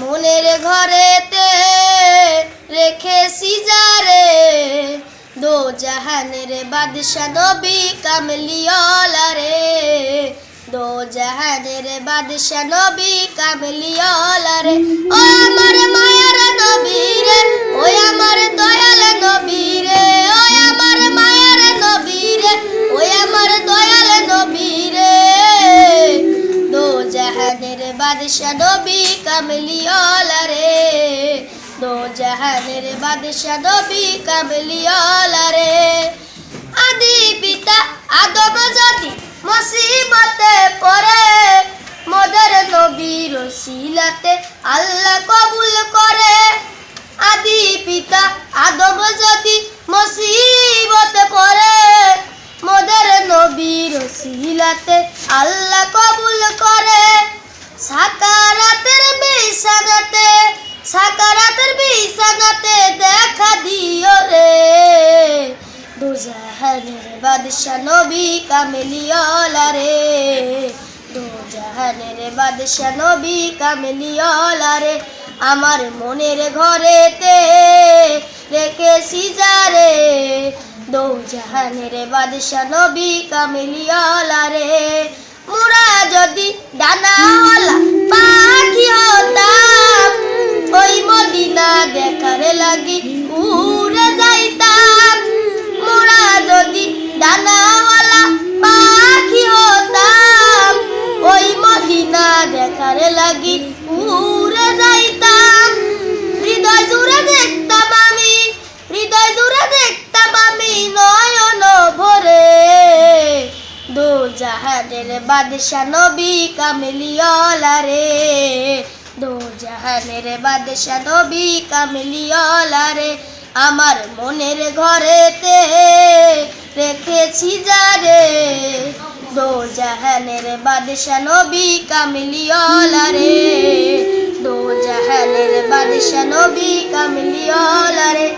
মনের ঘরেতে রেখেছি যারে দো জাহানের বাদশা নবী কামলিওয়ালা রে। দো জাহানের বাদশা নবী কামলিওয়ালা রে। ও আমার মায়ার নবী রে, ও আমার দয়াল নবী রে। ও আমার মায়ার নবী রে, ও আমার দয়াল নবী রে। দো জাহানের বাদশা নবী কামলিওয়ালা রে দো জাহানের বাদশা নবী কামলিওয়ালা রে আদি পিতা আদম যদি মুসিবতে পড়ে, মোদের নবীর শিলাতে আল্লাহ কবুল করে। আদি পিতা আদম যদি মুসিবতে পড়ে দুজাহানের বাদশা নবী কামেলিওয়ালা রে। দুজাহানের বাদশা নবী কামেলিওয়ালা রে। আমার মনের ঘরেতে রেখেছি যারে দো জাহানের বাদশা নবী কামেলিওয়ালা রে। মোরা যদি ডানাওয়ালা পাখি হতাম, ওই মদিনা দেখার লাগি উড়ে যাইতাম। জাহানের বাদশা নবী কামিলিওয়ালা রে দো জাহানের বাদশা নবী কামিলিওয়ালা রে আমার মনের ঘরেতে রেখেছি যা যারে দো জাহানের বাদশা নবী কামিলিওয়ালা রে দো জাহানের বাদশা নবী কামিলিওয়ালা রে